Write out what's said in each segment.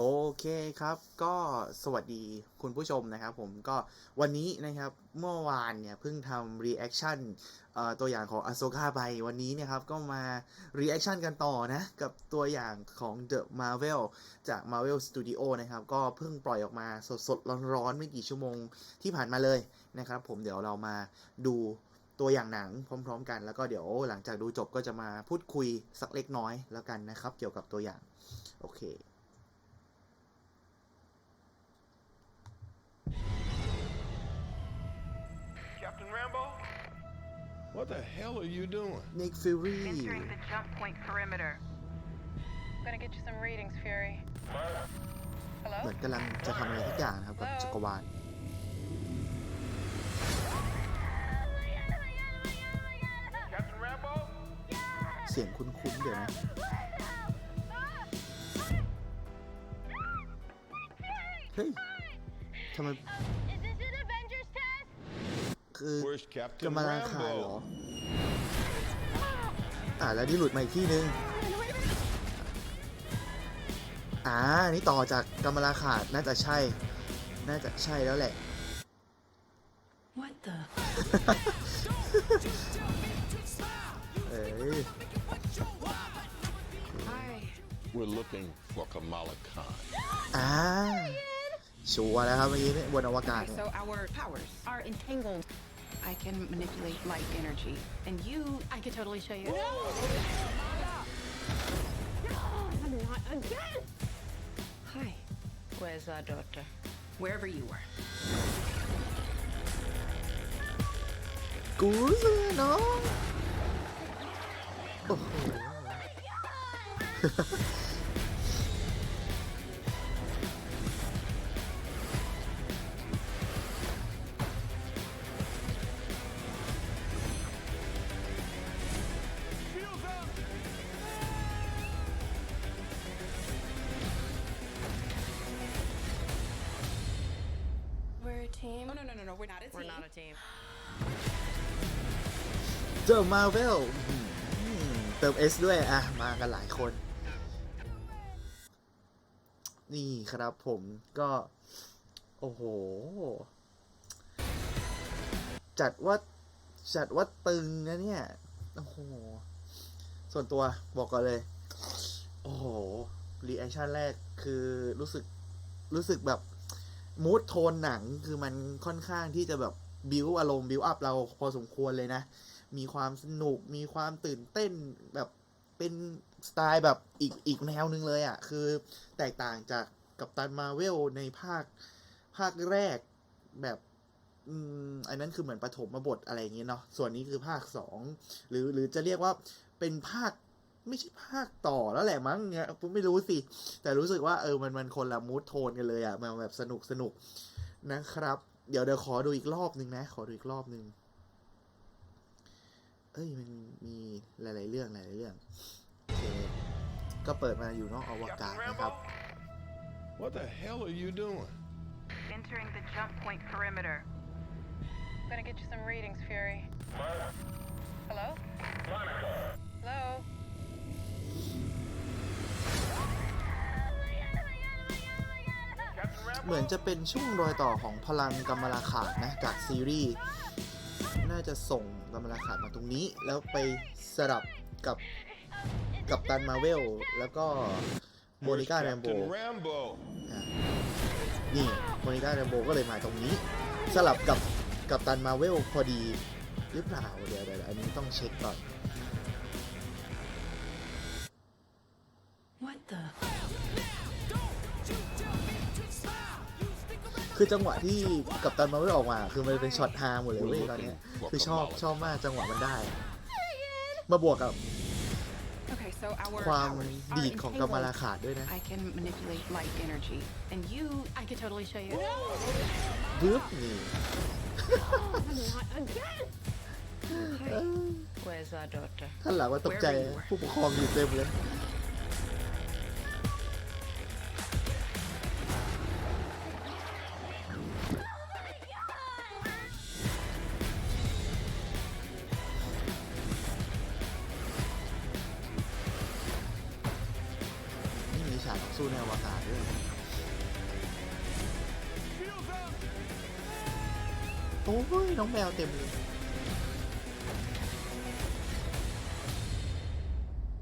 โอเคครับ ก็สวัสดีคุณผู้ชมนะครับผมก็วันนี้นะครับเมื่อวานเนี่ยเพิ่งทำรีแอคชั่นตัวอย่างของ a s o k a ไปวันนี้เนะครับก็มารีแอคชั่นกันต่อนะ กับตัวอย่างของ The Marvel จาก Marvel Studio นะครับ ก็เพิ่งปล่อยออกมาสดๆ ร้อนๆ ไม่กี่ชั่วโมงที่ผ่านมาเลยนะครับผมเดี๋ยวเรามาดูตัวอย่างหนังพร้อม ๆ กันแล้วก็เดี๋ยวหลังจากดูจบก็จะมาพูดคุยสักเล็กน้อยแล้วกันนะครับ เกี่ยวกับตัวอย่างโอเค Rambo? What the hell are you doing? Nick Fury Entering the jump point perimeter. I'm gonna get you some readings, Fury. เหมื Hello? อนกำลังจะทำอะไรทุกอย่างนะครับกับจักรวาล Captain Rambo? เสียงคุ้นๆเดี๋ยวนะ เฮ้ยทำไม คือ Where's Captain กำมะลาขาดเหรอ Rambo? อ่าแล้วนี่หลุดมาอีกที่นึงอ่านี่ต่อจากกำมะลาขาดน่าจะใช่ น่าจะใช่แล้วแหละ What the? เอ้ย Hi. We're looking for Kamala Khan. อ่าชัวร์แล้วครับเมื่อกี้เนี่ยบนอวกาศ Okay, เนี่ย so our powers are entangled. I can manipulate light energy. And you, I could totally show you. No! no! I'm not again! Hi. Where's our daughter? Wherever you were. Goes on. Oh. A team. Oh no no no no, we're not a team. We're not a team. เจอมาเวลเติม S ด้วย อะ มากันหลายคน นี่ครับผมก็ โอ้โห จัดว่า จัดว่าตึงนะเนี่ย โอ้โห ส่วนตัวบอกก่อนเลย โอ้โห รีแอคชั่นแรกคือรู้สึก รู้สึกแบบ มูดโทนหนังคือมันค่อนข้างที่จะแบบบิวอารมณ์บิวอัพเราพอสมควรเลยนะ มีความสนุกมีความตื่นเต้นแบบเป็นสไตล์แบบอีกอีกแนวหนึ่งเลยอะ่ะ คือแตกต่างจากกับตันมาเวลในภาคภาคแรกแบบอืมอันนั้นคือเหมือนปฐมบทอะไรอย่างเงี้ยเนาะส่วนนี้คือภาคสองหรือหรือจะเรียกว่าเป็นภาค ไม่ใช่ภาคต่อแล้วแหละมั้งเนี่ยผมไม่รู้สิ แต่รู้สึกว่าเออมันมันคนละมูทโทนกันเลยอะ่ะมันแบบสนุกสนุกนะครับ เดี๋ยวเดี๋ยวขอดูอีกรอบนึงนะ ขอดูอีกรอบนึง เอ้ยมันมีหลาย ๆ เรื่องหลายๆเรื่องโอเคก็เปิดมาอยู่นอกอวกาศ Captain นะครับ Rambo? What the hell are you doing? Entering the jump point perimeter. I'm gonna get you some readings, Fury. Hello? Hello? เหมือนจะเป็นช่วงรอยต่อของพลังกำมะลาขาดนะจากซีรีส์น่าจะส่งกำมะลาขาดมาตรงนี้ แล้วไปสลับกับกับตันมาเวล แล้วก็โมนิก้าแรมโบนี่โมนิก้าแรมโบก็เลยมาตรงนี้ สลับกับกับตันมาเวลพอดีหรือเปล่าเดี๋ยวเดี๋ยวอันนี้ต้องเช็คก่อน What the? คือจังหวะที่กับตันมาเวลออกมา คือมันเป็นช็อตฮาหมดเลยเว้ยตอนเนี้ยคือชอบชอบมากจังหวะมันได้ มาบวกกับ Okay, so our ความ powers are ดีดของกำมะลา entangled. ขาดด้วยนะ I can manipulate light energy, and you, I could totally show you. บึ๊บนี่ Not again! Hi. Where's our daughter? ท่านหลังว่าตกใจผู้ปกครองอยู่เต็มเลย โอ้ยน้องแมวเต็มเลย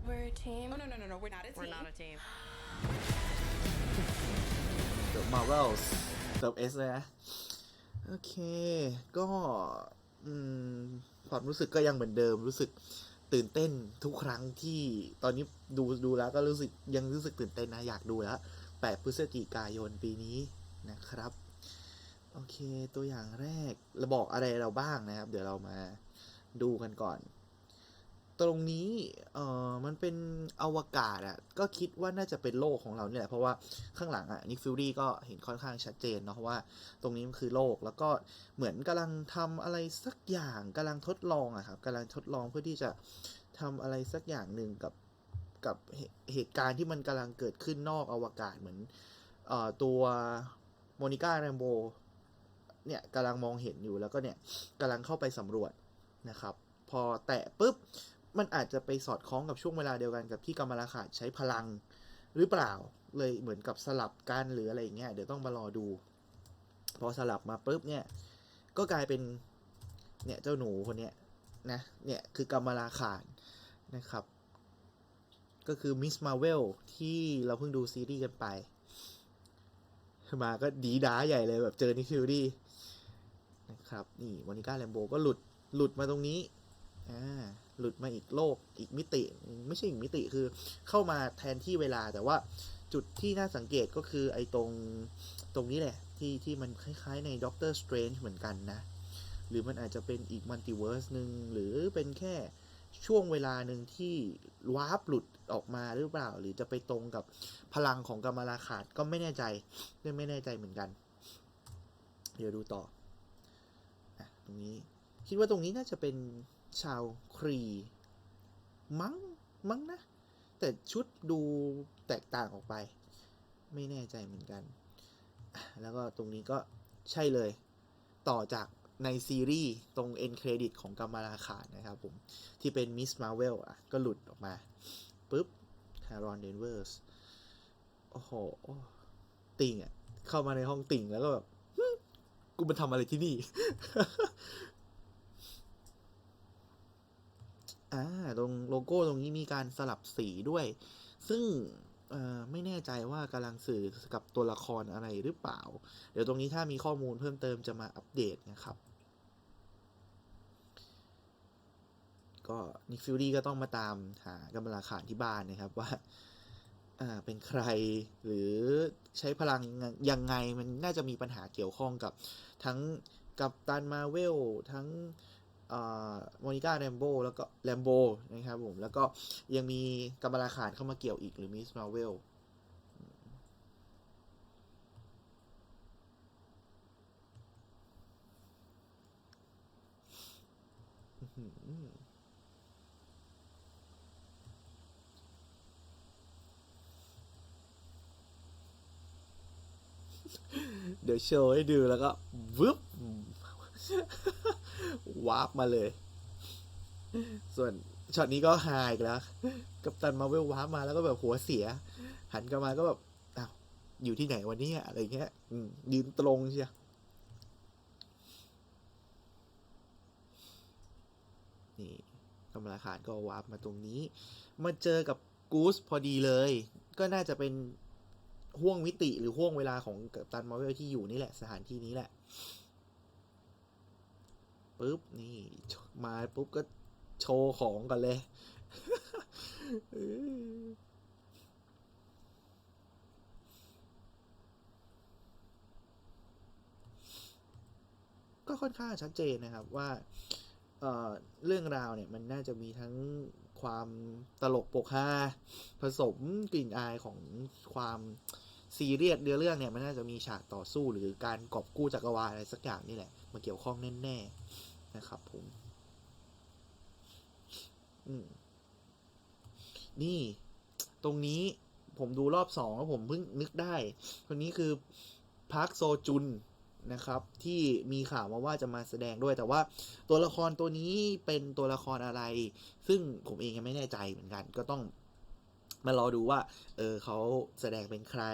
We're a team. Oh no no no no, we're not a team. We're not a team. The Marvels เติม S เลยนะ โอเค ก็อืมความรู้สึกก็ยังเหมือนเดิม รู้สึกตื่นเต้นทุกครั้งที่ตอนนี้ดูดูแล้วก็รู้สึกยังรู้สึกตื่นเต้นนะ อยากดูแล้ว 8 พฤศจิกายนปีนี้นะครับ โอเค ตัวอย่างแรกเราบอกอะไรเราบ้างนะครับ เดี๋ยวเรามาดูกันก่อน ตรงนี้เอ่อมันเป็นอวกาศอะ่ะ ก็คิดว่าน่าจะเป็นโลกของเราเนี่ยแหละ เพราะว่าข้างหลังอะ่ะนิกฟิลลี่ก็เห็นค่อนข้างชัดเจนเนาะว่า ตรงนี้มันคือโลก แล้วก็เหมือนกำลังทำอะไรสักอย่างกำลังทดลองอะครับกำลังทดลองเพื่อที่จะทำอะไรสักอย่างหนึ่งกับกับเหตุการณ์ที่มันกำลังเกิดขึ้นนอกอวกาศเหมือนเอ่อตัวโมนิก้าแรมโบ เนี่ยกำลังมองเห็นอยู่แล้วก็เนี่ยกำลังเข้าไปสำรวจนะครับ พอแตะปุ๊บมันอาจจะไปสอดคล้องกับช่วงเวลาเดียวกันกับที่กำมะลาขาดใช้พลังหรือเปล่าเลยเหมือนกับสลับกันหรืออะไรอย่างเงี้ยเดี๋ยวต้องมารอดู พอสลับมาปุ๊บเนี่ยก็กลายเป็นเนี่ยเจ้าหนูคนเนี้ยนะเนี่ยคือกำมะลาขาดนะครับ ก็คือมิสมาเวลที่เราเพิ่งดูซีรีส์กันไปมาก็ดีด้าใหญ่เลยแบบเจอนิคิวดี้ นะครับ นี่วานิก้าแลมโบก็หลุดหลุดมาตรงนี้อ่าหลุดมาอีกโลกอีกมิติ ไม่ใช่อีกมิติคือเข้ามาแทนที่เวลาแต่ว่าจุดที่น่าสังเกตก็คือไอ้ตรงตรงนี้แหละ ที่ที่มันคล้ายๆในด็อกเตอร์สเตรนจ์เหมือนกันนะ หรือมันอาจจะเป็นอีกมัลติเวิร์สหนึ่งหรือเป็นแค่ช่วงเวลาหนึ่งที่วาร์ปหลุดออกมาหรือเปล่า หรือจะไปตรงกับพลังของกามาลาขาดก็ไม่แน่ใจไม่แน่ใจเหมือนกัน เดี๋ยวดูต่อ ตรงนี้ คิดว่าตรงนี้น่าจะเป็นชาวครี มั้ง มั้งนะ แต่ชุดดูแตกต่างออกไป ไม่แน่ใจเหมือนกัน แล้วก็ตรงนี้ก็ใช่เลย ต่อจากในซีรีส์ตรงเอ็นเครดิตของกามาลาขานะครับผม ที่เป็นมิสมาเวลอะ ก็หลุดออกมาปุ๊บคารอนเดนเวอร์ส โอ้โห ติ่งอะ เข้ามาในห้องติ่งแล้วก็แบบ กูมาทำอะไรที่นี่ อ่า ตรงโลโก้ตรงนี้มีการสลับสีด้วย ซึ่งไม่แน่ใจว่ากำลังสื่อกับตัวละครอะไรหรือเปล่า เดี๋ยวตรงนี้ถ้ามีข้อมูลเพิ่มเติมจะมาอัปเดตนะครับ ก็นิกฟิลลี่ก็ต้องมาตามหากำลังขาดที่บ้านนะครับว่า อ่าเป็นใครหรือใช้พลังยังไงมันน่าจะมีปัญหาเกี่ยวข้องกับทั้งกับตันมาเวลทั้งโมนิก้าแรมโบแล้วก็แรมโบนะครับผม แล้วก็ยังมีกัมบาลาขาดเข้ามาเกี่ยวอีกหรือมิสมาเวล เดี๋ยวโชว์ให้ดูแล้วก็วึบวาร์ปมาเลย ส่วนช็อตนี้ก็ฮาอีกแล้ว กัปตันมาเวลวาร์ปมาแล้วก็แบบหัวเสีย หันกลับมาก็แบบอ้าวอยู่ที่ไหนวันนี้อะไรเงี้ยยืนตรงเชียนี่กำมะลาขาดก็วาร์ปมาตรงนี้ มาเจอกับกูสพอดีเลย ก็น่าจะเป็น ห่วงมิติหรือห่วงเวลาของกัปตันมาร์เวลที่อยู่นี่แหละ สถานที่นี้แหละปุ๊บนี่มาปุ๊บก็โชว์ของกันเลย ก็ค่อนข้างชัดเจนนะครับว่าเเรื่องราวเนี่ยมันน่าจะมีทั้งความตลกปกฮาผสมกลิ่นอายของความ ซีเรียสเรื่องเรื่องเนี่ยมันน่าจะมีฉากต่อสู้หรือการกอบกู้จักรวาลอะไรสักอย่างนี่แหละมาเกี่ยวข้องแน่ๆนะครับผม อืมนี่ตรงนี้ผมดูรอบสองแล้วผมเพิ่งนึกได้คนนี้คือพักโซจุนนะครับ ที่มีข่าวมาว่าจะมาแสดงด้วย แต่ว่าตัวละครตัวนี้เป็นตัวละครอะไร ซึ่งผมเองยังไม่แน่ใจเหมือนกัน ก็ต้อง มารอดูว่า เออเขาแสดงเป็นใคร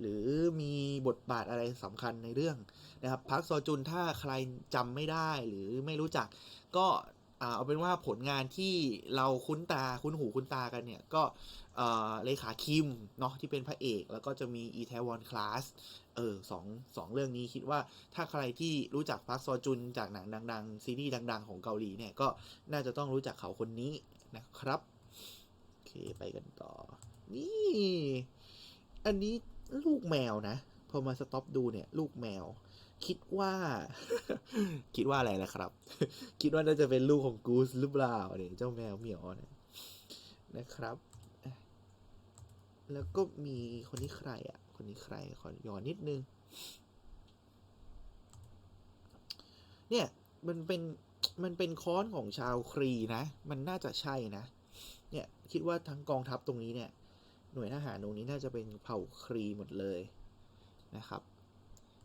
หรือมีบทบาทอะไรสำคัญในเรื่องนะครับพักซอจุนถ้าใครจำไม่ได้หรือไม่รู้จัก ก็เอาเป็นว่าผลงานที่เราคุ้นตาคุ้นหูคุ้นตากันเนี่ย ก็เลขาคิมเนาะที่เป็นพระเอก แล้วก็จะมีอีเทวอนคลาสเออสองสองเรื่องนี้คิดว่าถ้าใครที่รู้จักพักซอจุนจากหนังดัง ๆ ซีรีส์ดัง ๆ ของเกาหลีเนี่ย ก็น่าจะต้องรู้จักเขาคนนี้นะครับ ไปกันต่อ นี่ อันนี้ลูกแมวนะ พอมาสต็อปดูเนี่ย ลูกแมว คิดว่า คิดว่าอะไรล่ะครับ คิดว่าน่าจะเป็นลูกของกูสหรือเปล่าเนี่ยเจ้าแมวเหมียวเนี่ยนะครับ แล้วก็มีคนนี้ใครอะ คนนี้ใครขอย้อนนิดนึง เนี่ย มันเป็นมันเป็นค้อนของชาวครีนะ มันน่าจะใช่นะ คิดว่าทั้งกองทัพตรงนี้เนี่ย หน่วยทหารตรงนี้น่าจะเป็นเผ่าครีหมดเลยนะครับ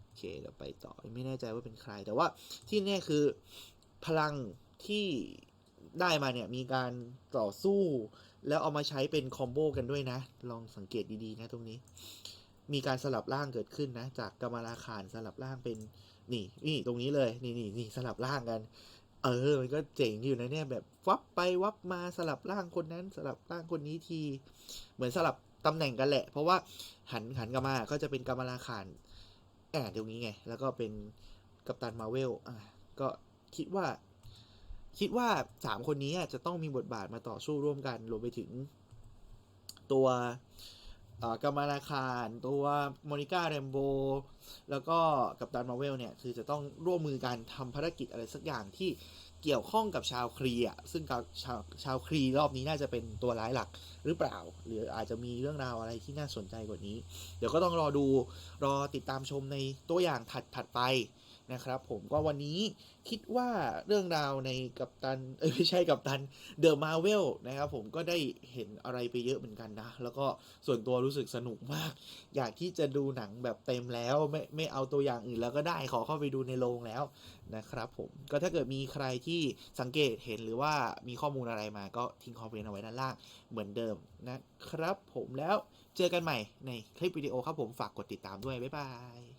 โอเคเดี๋ยวไปต่อไม่แน่ใจว่าเป็นใคร แต่ว่าที่แน่คือพลังที่ได้มาเนี่ยมีการต่อสู้แล้วเอามาใช้เป็นคอมโบกันด้วยนะ ลองสังเกตดีๆนะตรงนี้ มีการสลับร่างเกิดขึ้นนะ จากกรรมาลาคารสลับร่างเป็นนี่นี่ตรงนี้เลยนี่นี่นี่สลับร่างกัน เออ มันก็เจ๋งอยู่นะเนี่ยแบบวับไปวับมาสลับร่างคนนั้น สลับร่างคนนี้ที เหมือนสลับตำแหน่งกันแหละ เพราะว่าหันหันกลับมาก็จะเป็นกรรมลาขานแอบตรงนี้ไง แล้วก็เป็นกัปตันมาเวลอะก็คิดว่า คิดว่าสามคนนี้จะต้องมีบทบาทมาต่อสู้ร่วมกันรวมไปถึงตัว กรรมลาคารตัวโมนิก้าแรมโบแล้วก็กัปตันมาเวลเนี่ย คือจะต้องร่วมมือกันทำภารกิจอะไรสักอย่างที่เกี่ยวข้องกับชาวครีอะซึ่งกับชาวชาวครีรอบนี้น่าจะเป็นตัวร้ายหลักหรือเปล่า หรืออาจจะมีเรื่องราวอะไรที่น่าสนใจกว่านี้ เดี๋ยวก็ต้องรอดูรอติดตามชมในตัวอย่างถัดถัดไป นะครับผมก็วันนี้คิดว่าเรื่องราวในกัปตันเอ้ยไม่ใช่กัปตันเดอะมาเวลนะครับผมก็ได้เห็นอะไรไปเยอะเหมือนกันนะ แล้วก็ส่วนตัวรู้สึกสนุกมาก อยากที่จะดูหนังแบบเต็มแล้วไม่ไม่เอาตัวอย่างอื่นแล้วก็ได้ขอเข้าไปดูในโรงแล้วนะครับผมก็ถ้าเกิดมีใครที่สังเกตเห็นหรือว่ามีข้อมูลอะไรมาก็ทิ้งคอมเมนต์เอาไว้ด้านล่างเหมือนเดิมนะครับผมแล้วเจอกันใหม่ในคลิปวิดีโอครับผมฝากกดติดตามด้วยบ๊ายบาย